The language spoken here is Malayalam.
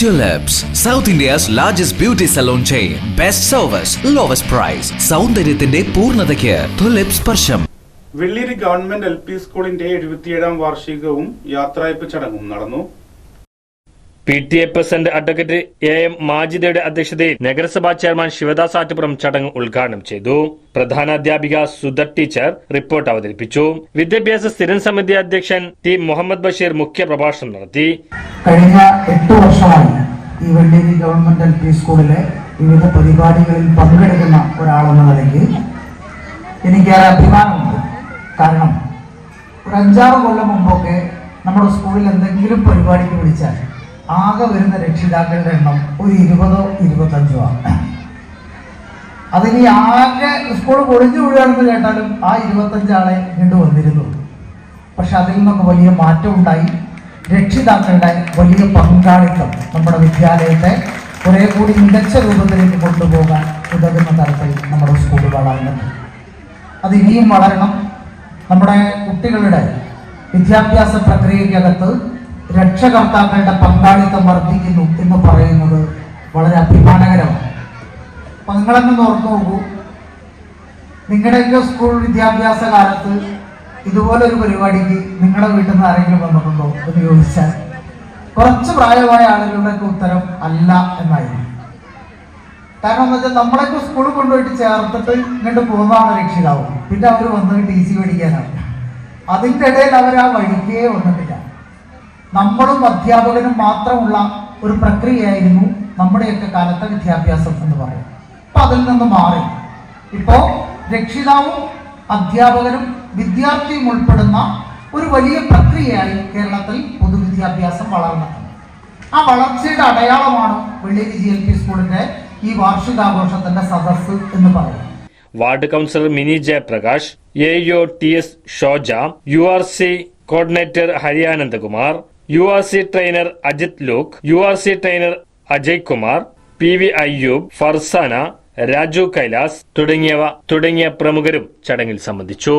Tulips, south India's largest beauty salon chain. Best service lowest price സൗന്ദര്യത്തിന്റെ പൂർണതയ്ക്ക് തുലിപ് സ്പർശം. വെള്ളിയിൽ ഗവൺമെന്റ് എൽ പി സ്കൂളിന്റെ എഴുപത്തിയേഴാം വാർഷികവും യാത്രയപ്പ് ചടങ്ങും നടന്നു. P T A president advocate A M മാജിദയുടെ അധ്യക്ഷതയിൽ നഗരസഭാ ചെയർമാൻ ശിവദാസ് ആറ്റുപുറം ചടങ്ങ് ഉദ്ഘാടനം ചെയ്തു. പ്രധാന അധ്യാപിക സുധർ ടീച്ചർ റിപ്പോർട്ട് അവതരിപ്പിച്ചു. വിദ്യാഭ്യാസ സ്ഥിരം സമിതി അധ്യക്ഷൻ ടി മുഹമ്മദ് ബഷീർ മുഖ്യ പ്രഭാഷണം നടത്തി. കഴിഞ്ഞ എട്ട് വർഷമായി ഈ വെള്ളേരി ഗവൺമെന്റ് എൽ പി സ്കൂളിലെ വിവിധ പരിപാടികളിൽ പങ്കെടുക്കുന്ന ഒരാളെന്ന നിലയ്ക്ക് എനിക്കേറെ അഭിമാനമുണ്ട്. കാരണം ഒരു അഞ്ചാറ് കൊല്ലം മുമ്പൊക്കെ നമ്മുടെ സ്കൂളിൽ എന്തെങ്കിലും പരിപാടിക്ക് വിളിച്ചാൽ ആകെ വരുന്ന രക്ഷിതാക്കളുടെ എണ്ണം ഒരു ഇരുപതോ ഇരുപത്തഞ്ചോ ആണ്. അതിനി ആകെ സ്കൂൾ പൊളിഞ്ഞു വീഴുകയാണെന്ന് കേട്ടാലും ആ ഇരുപത്തഞ്ചാളെ വീണ്ടും വന്നിരുന്നു. പക്ഷെ അതിൽ നിന്നൊക്കെ വലിയ മാറ്റം ഉണ്ടായി. രക്ഷിതാക്കളുടെ വലിയ പങ്കാളിത്തം നമ്മുടെ വിദ്യാലയത്തെ കുറെ കൂടി മികച്ച രൂപത്തിലേക്ക് കൊണ്ടുപോകാൻ ഉതകുന്ന തരത്തിൽ നമ്മുടെ സ്കൂൾ വളർന്നു അത് ഇനിയും വളരണം. നമ്മുടെ കുട്ടികളുടെ വിദ്യാഭ്യാസ പ്രക്രിയക്കകത്ത് രക്ഷകർത്താക്കളുടെ പങ്കാളിത്തം വർദ്ധിക്കുന്നു എന്ന് പറയുന്നത് വളരെ അഭിമാനകരമാണ്. അപ്പൊ നിങ്ങളെന്ന് ഓർത്തു നോക്കൂ. നിങ്ങളുടെയൊക്കെ സ്കൂൾ വിദ്യാഭ്യാസ കാലത്ത് ഇതുപോലൊരു പരിപാടിക്ക് നിങ്ങളുടെ വീട്ടിൽ നിന്ന് ആരെങ്കിലും വന്നിട്ടുണ്ടോ എന്ന് ചോദിച്ചാൽ കുറച്ച് പ്രായമായ ആളുകളുടെയൊക്കെ ഉത്തരം അല്ല എന്നായിരുന്നു. കാരണം എന്താ വെച്ചാൽ നമ്മളൊക്കെ സ്കൂളിൽ കൊണ്ടുപോയിട്ട് ചേർത്തിട്ട് ഇങ്ങോട്ട് പോകുന്നതാണ് രക്ഷിതാവും. പിന്നെ അവർ വന്നിട്ട് ടി സി മേടിക്കാനാണ്. അതിന്റെ ഇടയിൽ അവർ ആ വഴിക്കേ വന്നിട്ടില്ല നമ്മളും അധ്യാപകനും മാത്രമുള്ള ഒരു പ്രക്രിയയായിരുന്നു നമ്മുടെയൊക്കെ കാലത്തെ വിദ്യാഭ്യാസം എന്ന് പറയും അപ്പൊ അതിൽ നിന്ന് മാറി. ഇപ്പോ രക്ഷിതാവും അധ്യാപകനും വിദ്യാർത്ഥിയും ഉൾപ്പെടുന്ന ഒരു വലിയ പ്രക്രിയയായി കേരളത്തിൽ പൊതുവിദ്യാഭ്യാസം വളർന്നത് ആ വളർച്ചയുടെ അടയാളമാണ് വെള്ളേരി ജി എൽ പി സ്കൂളിന്റെ ഈ വാർഷികാഘോഷത്തിന്റെ സദസ്സ് എന്ന് പറയുന്നത്. Ward councillor Mini Jayaprakash A T S Shoja U R C coordinator Hariyanandakumar U R C trainer Ajith Luke U R C trainer Ajay Kumar P V Ayyub Farsana Raju Kailas തുടങ്ങിയവ തുടങ്ങിയ പ്രമുഖരും ചടങ്ങിൽ സംബന്ധിച്ചു.